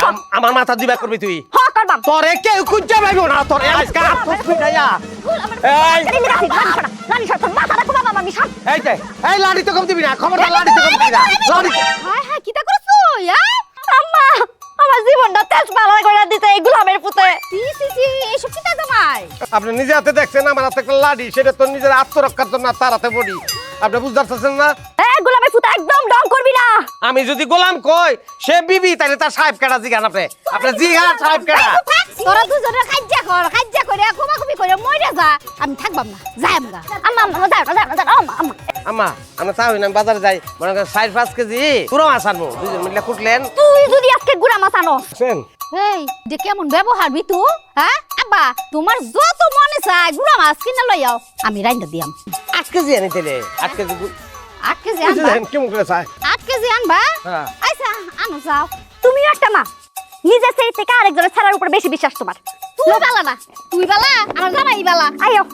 আম- আমার মাথা দিবা করবি তুই? তোরে কেউ খুঁজে পাইব না তোরে আজকে আত্মস পিটাইয়া এই। এই এই লাড়ি তো কম দিবি না খবরদার লাড়ি তো কম দিবি না। লাড়ি হায় হায় কিটা করছ আম্মা আমার জীবনটা তেজ পালা করে দিতে এই গোলামের পুতে। এসব জামাই আপনি নিজে হাতে দেখছেন আমার হাতে একটা লাড়ি সেটা তো নিজের আত্মরক্ষার জন্য তার হাতে পড়ি আপনি বুঝতে পারছেন না? এ গোলামের পুতে একদম ডং আমি যদি গোলাম কই সে বিবি তাহলে তার সাহেব কেডা জিগান আপনি? আপনি জিগান সাহেব কেডা? তোরা দুজনে কাজ্জা কর কাজ্জা করে কুমাকুমি করে মরে যা। আমি থাকবাম না যাই আমগা আম্মা আম্মা যাও না যাও না যাও না, আম্মা আম্মা। আম্মা আমরা চাই না আমি বাজারে যাই। মনে করেন চার পাঁচ কেজি পুরো মাছ আনব। দুজন মিলে কুটলেন। তুই যদি আজকে গুড়া মাছ আনো বুঝছেন? এই যে কেমন ব্যবহার বিতু হ্যাঁ? আব্বা তোমার যত মনে চায় গুড়া মাছ কিনে লই যাও আমি রাইন্দা দিয়াম। আট কেজি আনি তাহলে আট কেজি গু- আট কেজি আনবা। কেমন করে চায় কেজি আনবা? হ্যাঁ। আচ্ছা আনো যাও। তুমি একটা মা। নিজের সেই থেকে আরেকজনের ছাড়ার উপর বেশি বিশ্বাস তোমার। তুই বালা না। তুই বালা? আমার জামাই বালা। আইও